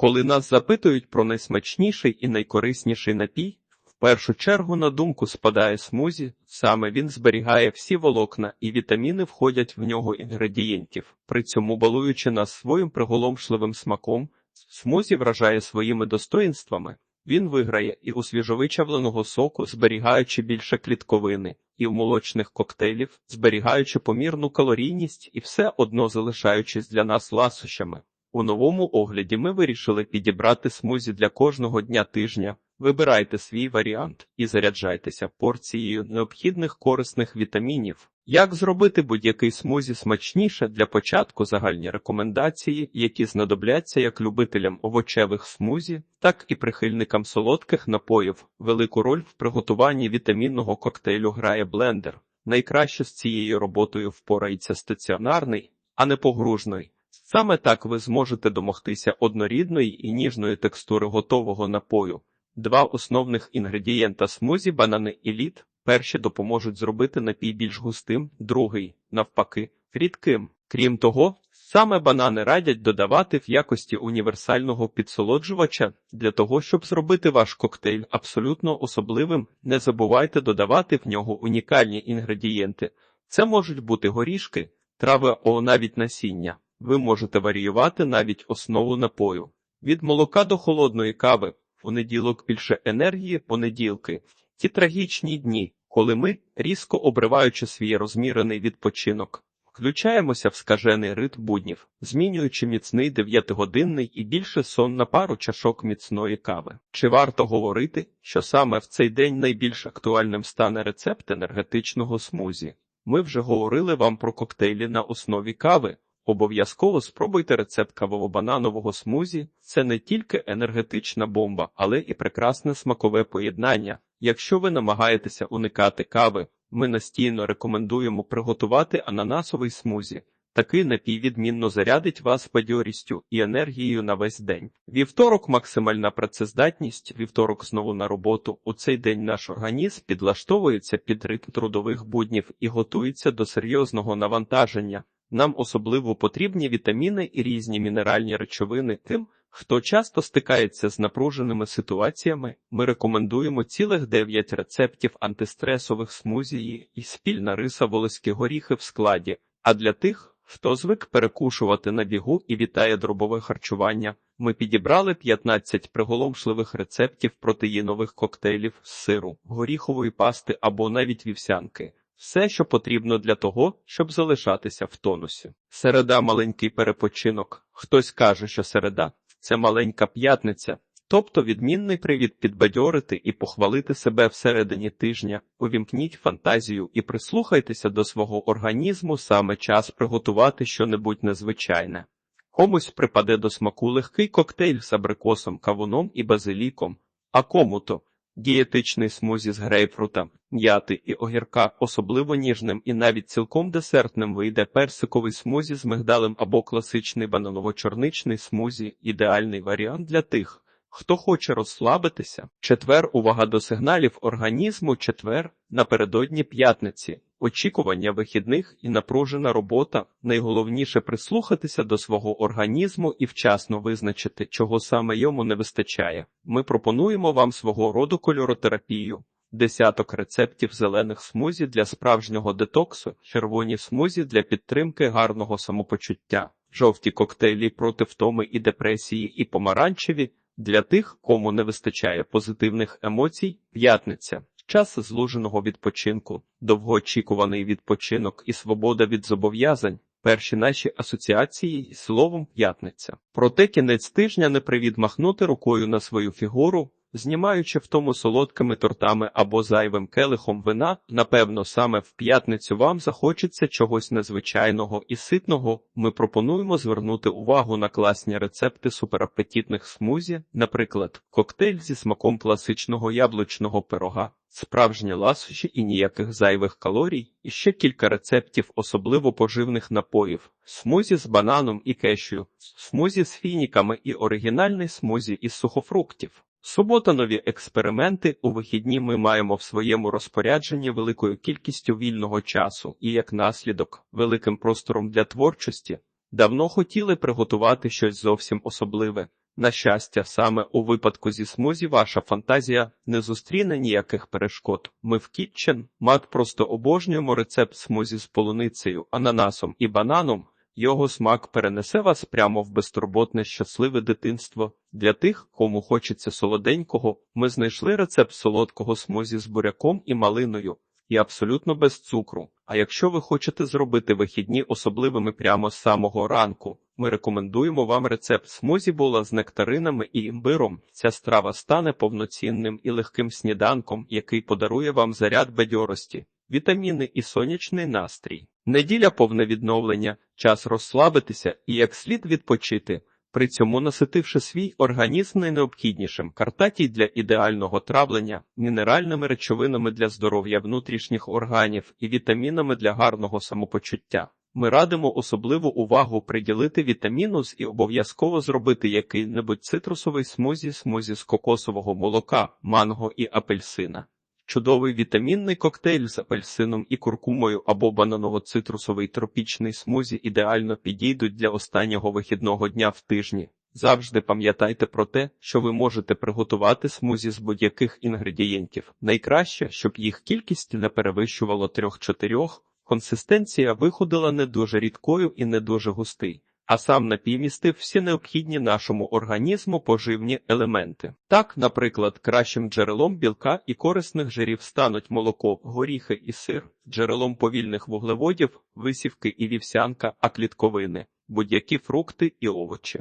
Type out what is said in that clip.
Коли нас запитують про найсмачніший і найкорисніший напій, в першу чергу на думку спадає смузі, саме він зберігає всі волокна і вітаміни входять в нього інгредієнтів, при цьому балуючи нас своїм приголомшливим смаком, смузі вражає своїми достоїнствами. Він виграє і у свіжовичавленого соку, зберігаючи більше клітковини, і в молочних коктейлів, зберігаючи помірну калорійність і все одно залишаючись для нас ласощами. У новому огляді ми вирішили підібрати смузі для кожного дня тижня. Вибирайте свій варіант і заряджайтеся порцією необхідних корисних вітамінів. Як зробити будь-який смузі смачніше для початку загальні рекомендації, які знадобляться як любителям овочевих смузі, так і прихильникам солодких напоїв. Велику роль в приготуванні вітамінного коктейлю грає блендер. Найкраще з цією роботою впорається стаціонарний, а не погружний. Саме так ви зможете домогтися однорідної і ніжної текстури готового напою. Два основних інгредієнта смузі банани і лід. Перші допоможуть зробити напій більш густим, другий, навпаки, рідким. Крім того, саме банани радять додавати в якості універсального підсолоджувача для того, щоб зробити ваш коктейль абсолютно особливим. Не забувайте додавати в нього унікальні інгредієнти. Це можуть бути горішки, трави або навіть насіння. Ви можете варіювати навіть основу напою. Від молока до холодної кави. Понеділок більше енергії, понеділки. Ті трагічні дні, коли ми, різко обриваючи свій розмірений відпочинок, включаємося в скажений ритм буднів, змінюючи міцний дев'ятигодинний і більше сон на пару чашок міцної кави. Чи варто говорити, що саме в цей день найбільш актуальним стане рецепт енергетичного смузі? Ми вже говорили вам про коктейлі на основі кави. Обов'язково спробуйте рецепт кавово-бананового смузі. Це не тільки енергетична бомба, але і прекрасне смакове поєднання. Якщо ви намагаєтеся уникати кави, ми настійно рекомендуємо приготувати ананасовий смузі. Такий напій відмінно зарядить вас бадьорістю і енергією на весь день. Вівторок максимальна працездатність, вівторок знову на роботу. У цей день наш організм підлаштовується під ритм трудових буднів і готується до серйозного навантаження. Нам особливо потрібні вітаміни і різні мінеральні речовини. Тим, хто часто стикається з напруженими ситуаціями, ми рекомендуємо цілих 9 рецептів антистресових смузії і спільна риса волоські горіхи в складі. А для тих, хто звик перекушувати на бігу і вітає дробове харчування, ми підібрали 15 приголомшливих рецептів протеїнових коктейлів з сиру, горіхової пасти або навіть вівсянки. Все, що потрібно для того, щоб залишатися в тонусі. Середа маленький перепочинок. Хтось каже, що середа це маленька п'ятниця, тобто відмінний привід підбадьорити і похвалити себе всередині тижня. Увімкніть фантазію і прислухайтеся до свого організму саме час приготувати щонебудь незвичайне. Комусь припаде до смаку легкий коктейль з абрикосом, кавуном і базиліком, а кому-то Дієтичний смузі з грейпфрута, м'яти і огірка особливо ніжним і навіть цілком десертним вийде персиковий смузі з мигдалем або класичний бананово-чорничний смузі ідеальний варіант для тих, хто хоче розслабитися. Четвер увага до сигналів організму, четвер напередодні п'ятниці. Очікування вихідних і напружена робота найголовніше прислухатися до свого організму і вчасно визначити, чого саме йому не вистачає. Ми пропонуємо вам свого роду кольоротерапію. Десяток рецептів зелених смузі для справжнього детоксу, червоні смузі для підтримки гарного самопочуття, жовті коктейлі проти втоми і депресії, і помаранчеві для тих, кому не вистачає позитивних емоцій, п'ятниця. Час злуженого відпочинку, довгоочікуваний відпочинок і свобода від зобов'язань. Перші наші асоціації словом п'ятниця. Проте кінець тижня не привід махнути рукою на свою фігуру, знімаючи в тому солодкими тортами або зайвим келихом вина, напевно, саме в п'ятницю вам захочеться чогось незвичайного і ситного. Ми пропонуємо звернути увагу на класні рецепти суперапетитних смузі, наприклад, коктейль зі смаком класичного яблучного пирога. Справжні ласощі і ніяких зайвих калорій, і ще кілька рецептів особливо поживних напоїв: смузі з бананом і кешю, смузі з фініками і оригінальний смузі із сухофруктів. Субота нові експерименти у вихідні ми маємо в своєму розпорядженні великою кількістю вільного часу і, як наслідок, великим простором для творчості. Давно хотіли приготувати щось зовсім особливе. На щастя, саме у випадку зі смузі ваша фантазія не зустріне ніяких перешкод. Ми в Kitchen Мат просто обожнюємо рецепт смузі з полуницею, ананасом і бананом. Його смак перенесе вас прямо в безтурботне щасливе дитинство. Для тих, кому хочеться солоденького, ми знайшли рецепт солодкого смузі з буряком і малиною, і абсолютно без цукру. А якщо ви хочете зробити вихідні особливими прямо з самого ранку, ми рекомендуємо вам рецепт смузі була з нектаринами і імбиром. Ця страва стане повноцінним і легким сніданком, який подарує вам заряд бадьорості, вітаміни і сонячний настрій. Неділя повне відновлення, час розслабитися і як слід відпочити. При цьому наситивши свій організм найнеобхіднішим картатій для ідеального травлення, мінеральними речовинами для здоров'я внутрішніх органів і вітамінами для гарного самопочуття. Ми радимо особливу увагу приділити вітаміну з і обов'язково зробити який-небудь цитрусовий смузі, смузі з кокосового молока, манго і апельсина. Чудовий вітамінний коктейль з апельсином і куркумою або бананово-цитрусовий тропічний смузі ідеально підійдуть для останнього вихідного дня в тижні. Завжди пам'ятайте про те, що ви можете приготувати смузі з будь-яких інгредієнтів. Найкраще, щоб їх кількість не перевищувала 3-4. Консистенція виходила не дуже рідкою і не дуже густий, а сам напій містив всі необхідні нашому організму поживні елементи. Так, наприклад, кращим джерелом білка і корисних жирів стануть молоко, горіхи і сир, джерелом повільних вуглеводів, висівки і вівсянка, а клітковини, будь-які фрукти і овочі.